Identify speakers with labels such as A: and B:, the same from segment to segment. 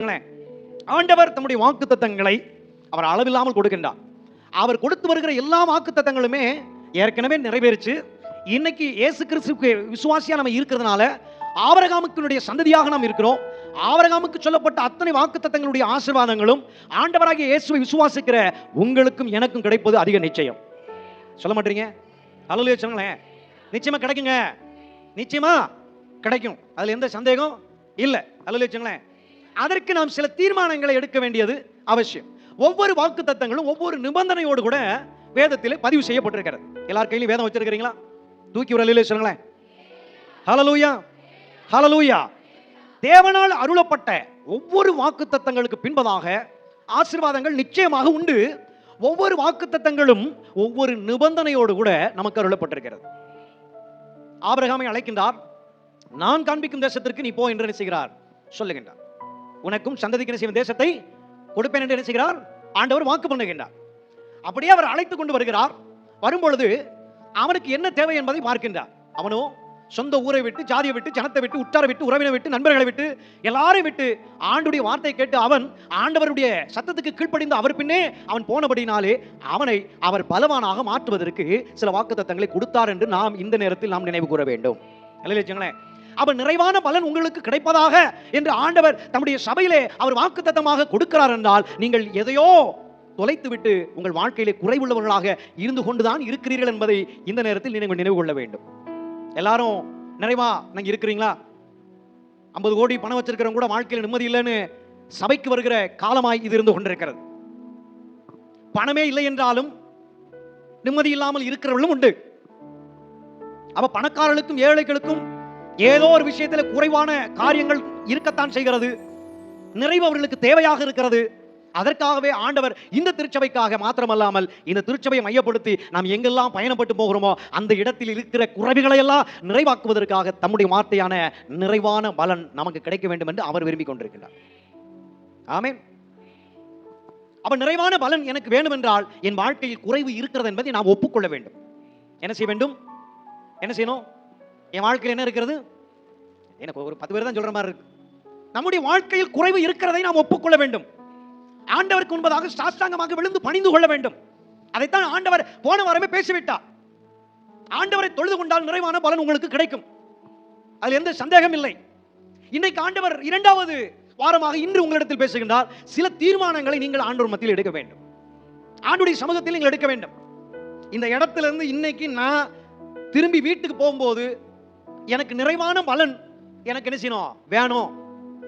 A: ஆண்டவர் தம்முடைய வாக்கு தத்தங்களை அவர் அளவில்லாமல் கொடுக்கின்றார். அவர் கொடுத்து வருகிற எல்லா வாக்கு தத்தங்களுமே ஏற்கனவே நிறைவேறிச்சு. இன்னைக்கு இயேசு கிறிஸ்துக்கு விசுவாசியா நம்ம இருக்கிறதுனால ஆபரகாமுக்கினுடைய சந்ததியாக நாம் இருக்கிறோம். ஆபரகாமுக்கு சொல்லப்பட்ட அத்தனை வாக்கு தத்தங்களுடைய ஆசீர்வாதங்களும் ஆண்டவராகிய இயேசுவை விசுவாசிக்கிற உங்களுக்கும் எனக்கும் கிடைப்பது அதிக நிச்சயம். சொல்ல மாட்டீங்க? அலுவலக சொல்லுங்களேன். நிச்சயமா கிடைக்குங்க. நிச்சயமா கிடைக்கும். அதுல எந்த சந்தேகம்? இல்ல. அலுவலக சொல்லுங்களேன். அதற்கு நாம் சில தீர்மானங்களை எடுக்க வேண்டியது அவசியம். ஒவ்வொரு வாக்கு தத்தங்களும் ஒவ்வொரு நிபந்தனையோடு கூட வேதத்திலே பதிவு செய்யப்பட்டிருக்கிறது. எல்லார் கையிலும் வேதம் வச்சிருக்கிறீங்களா? தூக்கி ஒரு அலையிலே சொல்லுங்களேன். ஹலலூயா ஹலலூயா தேவனால் அருளப்பட்ட ஒவ்வொரு வாக்கு தத்தங்களுக்கு பின்பதாக ஆசீர்வாதங்கள் நிச்சயமாக உண்டு. ஒவ்வொரு வாக்கு தத்தங்களும் ஒவ்வொரு நிபந்தனையோடு கூட நமக்கு அருளப்பட்டிருக்கிறது. ஆபிரகாமை அழைக்கின்றார். நான் காண்பிக்கும் தேசத்திற்கு நீ போ என்று செய்கிறார் சொல்லுகின்றார். உனக்கும் சந்ததிக்கு செய்யும் தேசத்தை கொடுப்பேன் என்று என்ன செய்கிறார்? ஆண்டவர் வாக்கு பண்ணுகின்றார். அப்படியே அவர் அழைத்து கொண்டு வருகிறார். வரும்பொழுது அவனுக்கு என்ன தேவை என்பதை பார்க்கின்றார். அவனோ சொந்த ஊரை விட்டு ஜாதியை விட்டு ஜனத்தை விட்டு உற்றாரை விட்டு உறவினை விட்டு நண்பர்களை விட்டு எல்லாரையும் விட்டு ஆண்டுடைய வார்த்தை கேட்டு அவன் ஆண்டவருடைய சத்தத்துக்கு கீழ்ப்படிந்து அவர் பின்னே அவன் போனபடினாலே அவனை அவர் பலவானாக மாற்றுவதற்கு சில வாக்குத்தத்தங்களை கொடுத்தார் என்று நாம் இந்த நேரத்தில் நாம் நினைவு கூற வேண்டும். இல்லைங்களேன் அவர் நிறைவான பலன் உங்களுக்கு கிடைப்பதாக என்று ஆண்டவர் தம்முடைய சபையிலே அவர் வாக்குத்தத்தமாக கொடுக்கிறார் என்றால் நீங்கள் எதையோ தொலைத்து விட்டு உங்கள் வாழ்க்கையிலே குறைவுள்ளவர்களாக இருந்து கொண்டுதான் இருக்கிறீர்கள் என்பதை இந்த நேரத்தில் நீங்கள் நினைவு கொள்ள வேண்டும். எல்லாரும் நிறைவா நீங்க இருக்கிறீங்களா? ஐம்பது கோடி பணம் வச்சிருக்கிறவங்க கூட வாழ்க்கையில் நிம்மதி இல்லைன்னு சபைக்கு வருகிற காலமாய் இது இருந்து கொண்டிருக்கிறது. பணமே இல்லை என்றாலும் நிம்மதி இல்லாமல் இருக்கிறவர்களும் உண்டு. அப்ப பணக்காரர்களுக்கும் ஏழைகளுக்கும் ஏதோ ஒரு விஷயத்துல குறைவான காரியங்கள் இருக்கத்தான் செய்கிறது. நிறைவு அவர்களுக்கு தேவையாக இருக்கிறது. அதற்காகவே ஆண்டவர் இந்த திருச்சபைக்காக மாத்திரமல்லாமல் இந்த திருச்சபையை மையப்படுத்தி நாம் எங்கெல்லாம் பயணப்பட்டு போகிறோமோ அந்த இடத்தில் இருக்கிற குறைவுகளை எல்லாம் நிறைவாக்குவதற்காக தம்முடைய வார்த்தையான நிறைவான பலன் நமக்கு கிடைக்க வேண்டும் என்று அவர் விரும்பிக் கொண்டிருக்கிறார். ஆமே அப்ப நிறைவான பலன் எனக்கு வேண்டும் என்றால் என் வாழ்க்கையில் குறைவு இருக்கிறது என்பதை நாம் ஒப்புக்கொள்ள வேண்டும். என்ன செய்ய வேண்டும்? என்ன செய்யணும்? என் வாழ்க்கையில் என்ன இருக்கிறது? எனக்கு ஒரு பத்து பேர் தான் சொல்ற மாதிரி இருக்கு. நம்முடைய வாழ்க்கையில் குறைவு இருக்கிறதை நாம் ஒப்புக்கொள்ள வேண்டும். ஆண்டவருக்கு முன்பதாக சாஸ்தாங்கமாக விழுந்து பணிந்து கொள்ள வேண்டும். அதைத்தான் ஆண்டவர் போன வாரமே பேசிவிட்டார். ஆண்டவரை தொழுது கொண்டால் நிறைவான பலன் உங்களுக்கு கிடைக்கும். அதில் எந்த சந்தேகம் இல்லை. இன்னைக்கு ஆண்டவர் இரண்டாவது வாரமாக இன்று உங்களிடத்தில் பேசுகின்றார். சில தீர்மானங்களை நீங்கள் ஆண்டோர் மத்தியில் எடுக்க வேண்டும். ஆண்டுடைய சமூகத்தில் நீங்கள் எடுக்க வேண்டும். இந்த இடத்துல இருந்து இன்னைக்கு நான் திரும்பி வீட்டுக்கு போகும்போது எனக்கு நிறைவான பலன். எனக்கு என்ன செய்யணும்? வேணும்.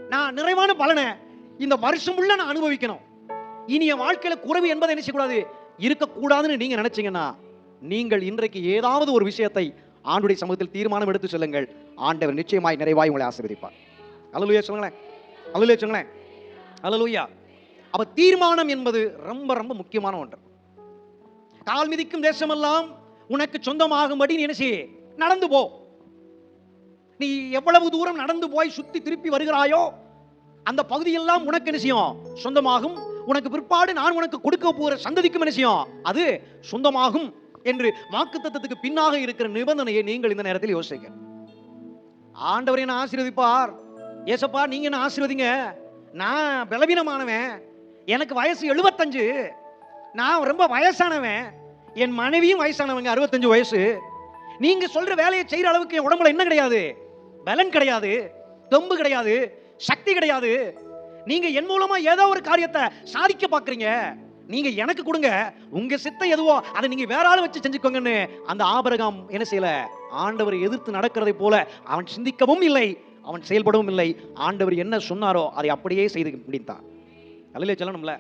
A: நான் நிறைவான பலனை இந்த வருஷம் உள்ள நான் அனுபவிக்கணும். இனி என் வாழ்க்கையில குறைவு என்பதை என்ன செய்யக்கூடாது? இருக்கக்கூடாதுன்னு நீங்க நினைச்சீங்கன்னா நீங்கள் இன்றைக்கு ஏதாவது ஒரு விஷயத்தை ஆண்டுடைய சமூகத்தில் தீர்மானம் எடுத்து சொல்லுங்கள். ஆண்டவர் நிச்சயமாய் நிறைவாய் உங்களை ஆசீர்வதிப்பார். அலலுயா சொல்லுங்களேன். அலலுயா சொல்லுங்களேன். அலலுயா அப்ப தீர்மானம் என்பது ரொம்ப ரொம்ப முக்கியமான ஒன்று. கால் மிதிக்கும் தேசமெல்லாம் உனக்கு சொந்தமாகும்படி நீ என்ன செய்ய நடந்து போ. நீ எவ்வளவு தூரம் நடந்து போய் சுத்தி திருப்பி வருகிறாயோ அந்த பகுதியெல்லாம் உனக்கு என்ன சொந்தமாகும். உனக்கு பிற்பாடு நான் உனக்கு கொடுக்க போகிற சந்ததிக்கும் நிச்சயம் அது சொந்தமாகும் என்று வாக்குத்தத்தத்துக்கு பின்னாக இருக்கிற நிபந்தனையை நீங்கள் இந்த நேரத்தில் யோசிக்க ஆண்டவர் என்ன ஆசீர்வதிப்பார். ஏசப்பா நீங்க என்ன ஆசீர்வதிங்க? நான் பலவீனமானவன். எனக்கு வயசு எழுபத்தஞ்சு. நான் ரொம்ப வயசானவன். என் மனைவியும் வயசானவங்க அறுபத்தஞ்சு வயசு. நீங்க சொல்ற வேலையை செய்யற அளவுக்கு என் உடம்புல என்ன கிடையாது. பலன் கிடையாது தெம்பு கிடையாது சக்தி கிடையாது. நீங்க என் மூலமா ஏதோ ஒரு காரியத்தை சாதிக்க பாக்குறீங்க நீங்க எனக்கு கொடுங்க. உங்க சித்தம் எதுவோ அதை நீங்க வேற ஆள் வச்சு செஞ்சுக்கோங்கன்னு அந்த ஆபரகாம் என்ன செய்யல? ஆண்டவர் எதிர்த்து நடக்கிறதை போல அவன் சிந்திக்கவும் இல்லை அவன் செயல்படவும் இல்லை. ஆண்டவர் என்ன சொன்னாரோ அதை அப்படியே செய்து முடித்தான். அல்லையே சொல்லணும்ல?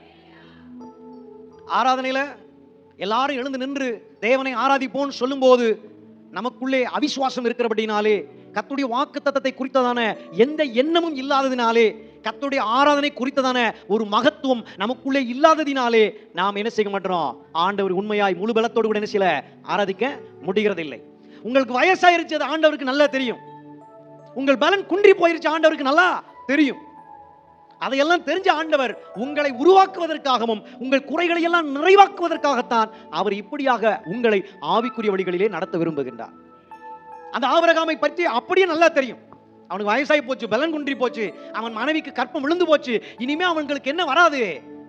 A: ஆராதனையில எல்லாரும் எழுந்து நின்று தேவனை ஆராதிப்போன்னு சொல்லும்போது நமக்குள்ளே அவிசுவாசம் இருக்கிறபடினாலே கத்துடைய வாக்கு தத்தத்தை குறித்ததான எந்த எண்ணமும் இல்லாததினாலே கத்துடைய ஆராதனை குறித்ததான ஒரு மகத்துவம் நமக்குள்ளே இல்லாததினாலே நாம் என்ன செய்ய மாட்டோம்? ஆண்டவர் உண்மையாய் முழு பலத்தோடு கூட என்ன செய்யல? ஆராதிக்க முடிகிறதில்லை. உங்களுக்கு வயசாயிருச்சு அது ஆண்டவருக்கு நல்லா தெரியும். உங்கள் பலன் குன்றி போயிருச்சு ஆண்டவருக்கு நல்லா தெரியும். அதையெல்லாம் தெரிஞ்ச ஆண்டவர் உங்களை உருவாக்குவதற்காகவும் உங்கள் குறைகளை எல்லாம் நிறைவாக்குவதற்காகத்தான் அவர் இப்படியாக உங்களை ஆவிக்குரிய வழிகளிலே நடத்த விரும்புகின்றார். அந்த ஆபரகாமை பற்றி அப்படியே நல்லா தெரியும். அவனுக்கு வயசாகி போச்சு பலன் குன்றி போச்சு அவன் மனைவிக்கு கற்பம் விழுந்து போச்சு இனிமே அவங்களுக்கு என்ன வராது?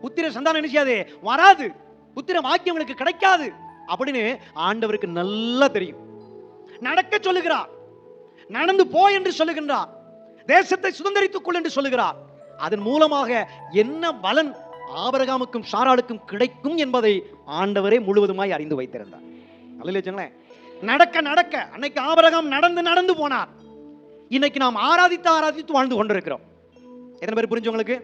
A: புத்திர சந்தானம் நினைச்சாது வராது. புத்திர வாக்கியம் அவனுக்கு கிடைக்காது. அப்படின்னு ஆண்டவருக்கு நல்லா தெரியும். நடக்க சொல்லுகிறார். நடந்து போ என்று சொல்லுகின்றார். தேசத்தை சுதந்திரித்துக் கொள் என்று சொல்லுகிறார். அதன் மூலமாக என்ன பலன் ஆபரகாமுக்கும் சாராளுக்கும் கிடைக்கும் என்பதை ஆண்டவரே முழுவதுமாய் அறிந்து வைத்திருந்தார். அல்ல நடக்க நடக்க. அன்னைக்கு ஆபரகம் நடந்து நடந்து போனார். இன்னைக்கு நாம் ஆராதித்து ஆராதித்து வாழ்ந்து கொண்டிருக்கிறோம். எத்தனை பேர் புரிஞ்சவங்களுக்கு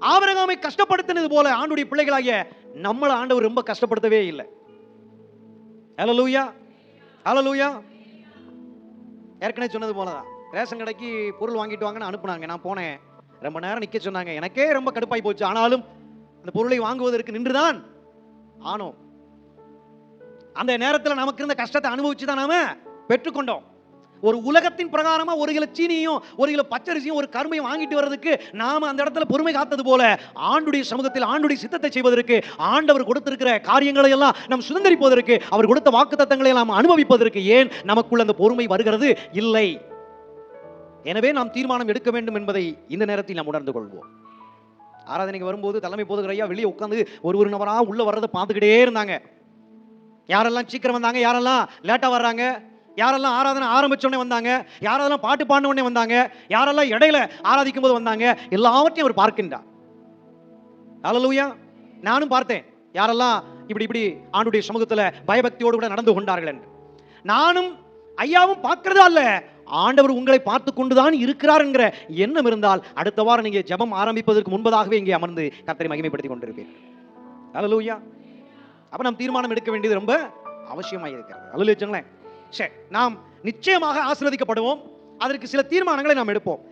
A: ஆபரகாமை கஷ்டப்படுத்தினது போல ஆண்டுடைய பிள்ளைகளாகிய நம்மளை ஆண்டவர் ரொம்ப கஷ்டப்படுத்தவே இல்லை. ஹalleluya லூயா ஏற்கனவே சொன்னது போலதான் ரேஷன் கடைக்கு பொருள் வாங்கிட்டு வாங்கன்னு அனுப்புனாங்க. நான் போனேன். ரொம்ப நேரம் நிக்க சொன்னாங்க. எனக்கே ரொம்ப கடுப்பாய் போச்சு. ஆனாலும் அந்த பொருளை வாங்குவதற்கு நின்றுதான் ஆனோம். அந்த நேரத்தில் நமக்கு இருந்த கஷ்டத்தை அனுபவிச்சு தான் நாம பெற்றுக்கொண்டோம். ஒரு உலகத்தின் பிரகாரமா ஒரு கிலோ சீனியும் ஒரு கிலோ பச்சரிசியும் ஒரு கருமையும் வாங்கிட்டு வர்றதுக்கு நாம அந்த இடத்துல பொறுமை காத்தது போல ஆண்டுடைய சமூகத்தில் ஆண்டுடைய சித்தத்தை செய்வதற்கு ஆண்டவர் கொடுத்திருக்கிற காரியங்களை எல்லாம் நாம் சுதந்திரிப்பதற்கு அவர் கொடுத்த வாக்கு நாம் அனுபவிப்பதற்கு ஏன் நமக்குள்ள அந்த பொறுமை வருகிறது? இல்லை. எனவே நாம் தீர்மானம் எடுக்க வேண்டும் என்பதை இந்த நேரத்தில் நாம் உணர்ந்து கொள்வோம். ஆராதனைக்கு வரும்போது தலைமை போதுகிற ஐயா வெளியே உட்காந்து ஒரு ஒரு நபரா உள்ள வர்றதை பார்த்துக்கிட்டே இருந்தாங்க. யாரெல்லாம் சீக்கிரம் வந்தாங்க? யாரெல்லாம் லேட்டா வர்றாங்க? யாரெல்லாம் ஆராதனை ஆரம்பிச்ச உடனே வந்தாங்க? யாரெல்லாம் பாட்டு பாடின உடனே வந்தாங்க? யாரெல்லாம் இடையில ஆராதிக்கும் போது வந்தாங்க? எல்லாவற்றையும் அவர் பார்க்கின்றார். அலலூயா நானும் பார்த்தேன். யாரெல்லாம் இப்படி இப்படி ஆண்டுடைய சமூகத்துல பயபக்தியோடு கூட நடந்து கொண்டார்கள் என்று. நானும் ஐயாவும் பார்க்கறதா அல்ல. ஆண்டவர் உங்களை பார்த்து கொண்டுதான் இருக்கிறார் என்கிற எண்ணம் இருந்தால் அடுத்த வாரம் நீங்க ஜெபம் ஆரம்பிப்பதற்கு முன்பதாகவே இங்கே அமர்ந்து கத்தரை மகிமைப்படுத்தி கொண்டிருப்பீர்கள். அலலூயா அப்ப நாம் தீர்மானம் எடுக்க வேண்டியது ரொம்ப அவசியமாக இருக்கிறது. அல்ல வச்சுங்களேன். சரி நாம் நிச்சயமாக ஆசீர்வதிக்கப்படுவோம். அதற்கு சில தீர்மானங்களை நாம் எடுப்போம்.